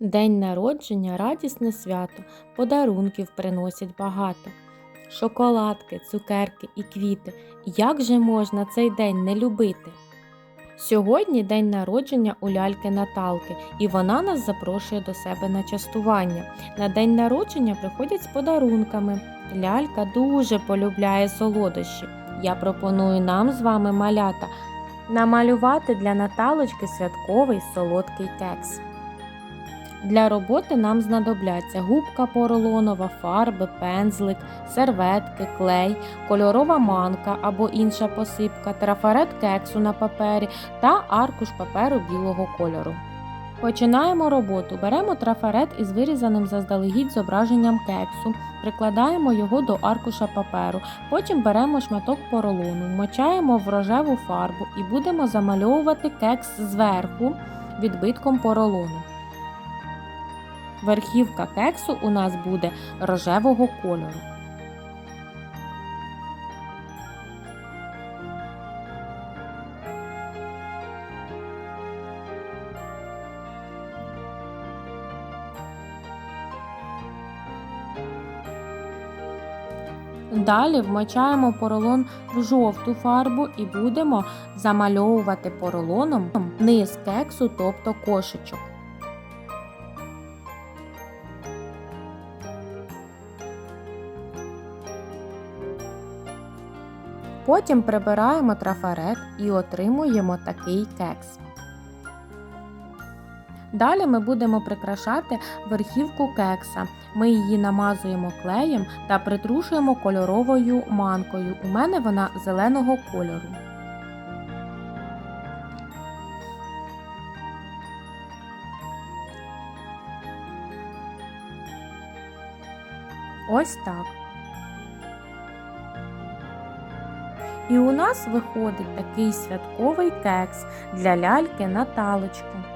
День народження радісне свято, подарунків приносять багато. Шоколадки, цукерки і квіти. Як же можна цей день не любити? Сьогодні день народження у ляльки Наталки, і вона нас запрошує до себе на частування. На день народження приходять з подарунками. Лялька дуже полюбляє солодощі. Я пропоную нам з вами малята намалювати для Наталочки святковий солодкий кекс. Для роботи нам знадобляться губка поролонова, фарби, пензлик, серветки, клей, кольорова манка або інша посипка, трафарет кексу на папері та аркуш паперу білого кольору. Починаємо роботу. Беремо трафарет із вирізаним заздалегідь зображенням кексу, прикладаємо його до аркуша паперу. Потім беремо шматок поролону, вмочаємо в рожеву фарбу і будемо замальовувати кекс зверху відбитком поролону. Верхівка кексу у нас буде рожевого кольору. Далі вмочаємо поролон в жовту фарбу і будемо замальовувати поролоном низ кексу, тобто кошечок. Потім прибираємо трафарет і отримуємо такий кекс. Далі ми будемо прикрашати верхівку кекса. Ми її намазуємо клеєм та притрушуємо кольоровою манкою. У мене вона зеленого кольору. Ось так. І у нас виходить такий святковий кекс для ляльки Наталочки.